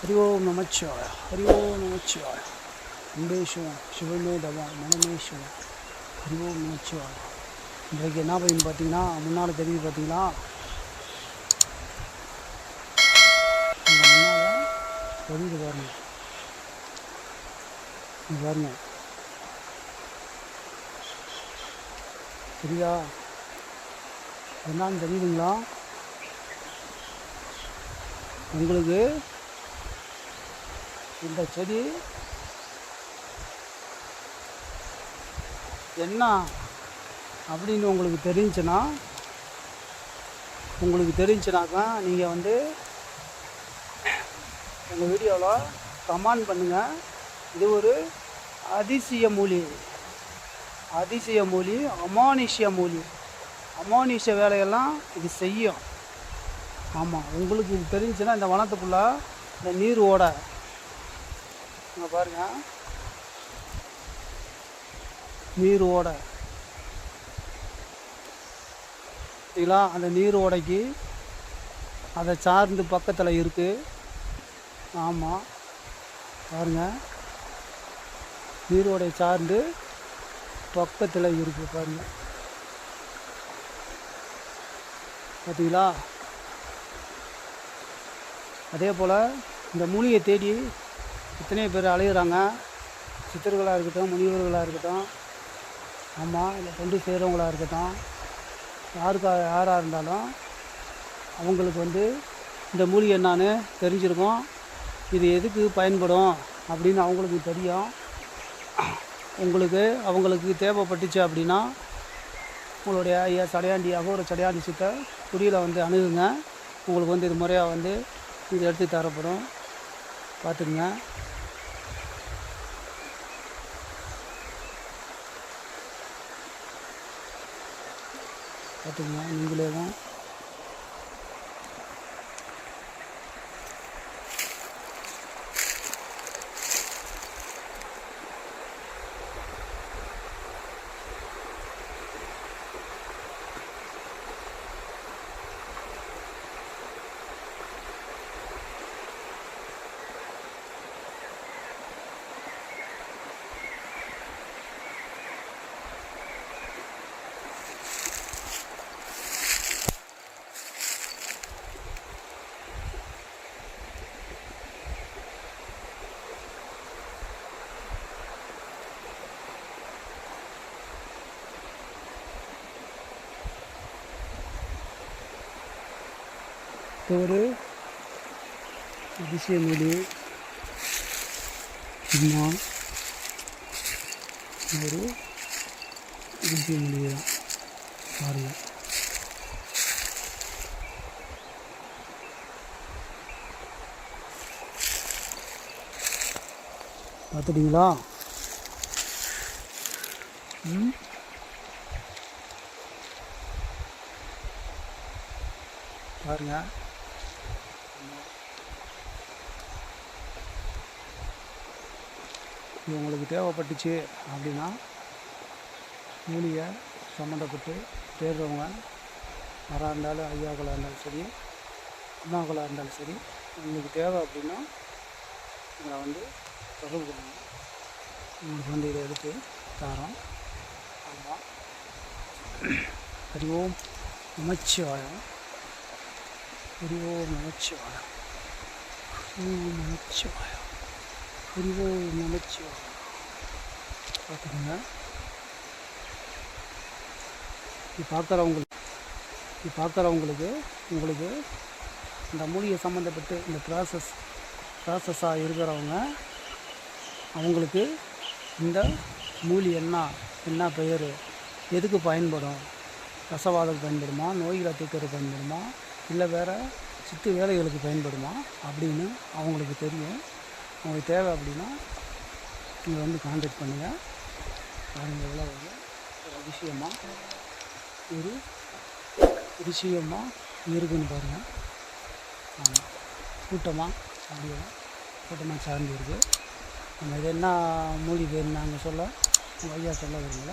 ஹரி ஓம் நமச்சிவாய ஹரி ஓம் நமச்சிவாய அம்பேஸ்வரன் சிவமே தவம் மனமே சிவம் ஹரி ஓம் நமச்சிவாய இன்றைக்கு என்ன பையன் பார்த்தீங்கன்னா முன்னால் தெரியுது பார்த்தீங்களா அந்த முன்னால் தெரியுது பாருங்க. இங்க பாருங்க. தெரியுதா என்னன்னு தெரியுதுங்களா உங்களுக்கு இந்த செடி. என்ன அப்படின்னு உங்களுக்கு தெரிஞ்சுன்னா உங்களுக்கு தெரிஞ்சுனாக்கா நீங்கள் வந்து எங்கள் வீடியோவில் கமெண்ட் பண்ணுங்கள் இது ஒரு அதிசய மூலி. அதிசய மூலி அமானுஷ்ய மூலி. அமானுஷ்ய வேலையெல்லாம் இது செய்யும். ஆமாம் உங்களுக்கு இது தெரிஞ்சுன்னா இந்த வனத்துக்குள்ளே இந்த நீர் ஓட. இங்கே பாருங்க. நீர் ஓடை இதெல்லாம் அந்த நீர் ஓடைக்கு அதை சார்ந்து பக்கத்தில் இருக்குது ஆமாம் பாருங்க. நீரோடை சார்ந்து பக்கத்தில் இருக்குது பாருங்க. பார்த்தீங்களா அதே போல் இந்த மூலிகை தேடி எத்தனையோ பேர் அலையுறாங்க. சித்தர்களாக இருக்கட்டும் முனிவர்களாக இருக்கட்டும் ஆமாம் இல்லை தொண்டு செய்கிறவங்களாக இருக்கட்டும் யாருக்கா யாராக இருந்தாலும் அவங்களுக்கு வந்து இந்த மூலிகை என்னான்னு தெரிஞ்சிருக்கும். இது எதுக்கு பயன்படும் அப்படின்னு அவங்களுக்கு தெரியும். உங்களுக்கு அவங்களுக்கு தேவைப்பட்டுச்சு அப்படின்னா உங்களுடைய ஐயா சடையாண்டியாக ஒரு சடையாண்டி சித்த குடியில் வந்து அணுகுங்க. உங்களுக்கு வந்து இது முறையாக வந்து இது எடுத்து தரப்படும். பார்த்துக்குங்க. பார்த்துக்குங்க. நீங்களே தான் இது ஒரு அதிசய மொழி. ஒரு அதிசய மொழியை? தான் பாருங்கள் பார்த்துட்டிங்களா? ம்? பாருங்கள் இது உங்களுக்கு தேவைப்பட்டுச்சு அப்படின்னா மூலிகை சம்மந்தப்பட்டு தேடுறவங்க யாராக இருந்தாலும் ஐயாக்களாக இருந்தாலும் சரி அம்மாக்களாக இருந்தாலும் சரி உங்களுக்கு தேவை அப்படின்னா இதை வந்து தொடர்பு கொள்ளுங்க. உங்களுக்கு வந்து இதை எடுத்து தரோம். ஆமாம் ஹரி ஓம் நமச்சிவாயம் ஹரி ஓம் நமச்சிவாயம் ஓம் நமச்சிவாயம் ஹரி ஓம் பார்த்துக்கோங்க இது பார்க்குறவங்களுக்கு இது பார்க்குறவங்களுக்கு உங்களுக்கு இந்த மூலிகை சம்மந்தப்பட்டு இந்த ப்ராசஸ் ப்ராசஸாக இருக்கிறவங்க அவங்களுக்கு இந்த மூலி என்ன என்ன பெயர் எதுக்கு பயன்படும்? ரசவாதம் பயன்படுமா? நோய்களை தீர்க்கறதுக்கு பயன்படுமா? இல்லை வேறு சித்து வேலைகளுக்கு பயன்படுமா? அப்படின்னு அவங்களுக்கு தெரியும். உங்களுக்கு தேவை அப்படின்னா நீங்கள் வந்து காண்டாக்ட் பண்ணுங்கள் பாருங்கள் எவ்வளோ ஒரு அதிசயமாக ஒரு அதிசயமாக இருக்குன்னு பாருங்கள் ஆமாம் கூட்டமாக அப்படியே கூட்டமாக சார்ந்து இருக்குது நம்ம இது என்ன மூலிகைன்னு நாங்கள் சொல்ல உங்கள் ஐயா சொல்ல விரும்பல.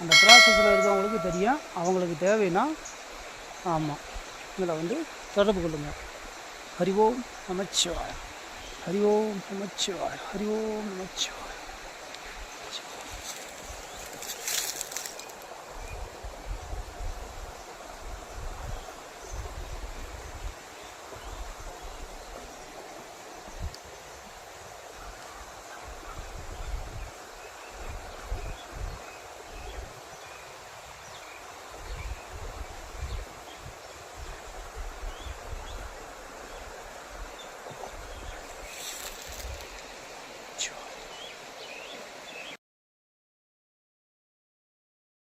அந்த ப்ராசஸில் இருக்கவங்களுக்கு தெரியும். அவங்களுக்கு தேவைன்னா ஆமாம் இதில் வந்து தொடர்பு கொள்ளுங்கள் ஹரி ஓம் நமச்சிவாயம் ஹரி ஓம் நமச்சிவாய் ஹரி ஓம் நமச்சிவாய்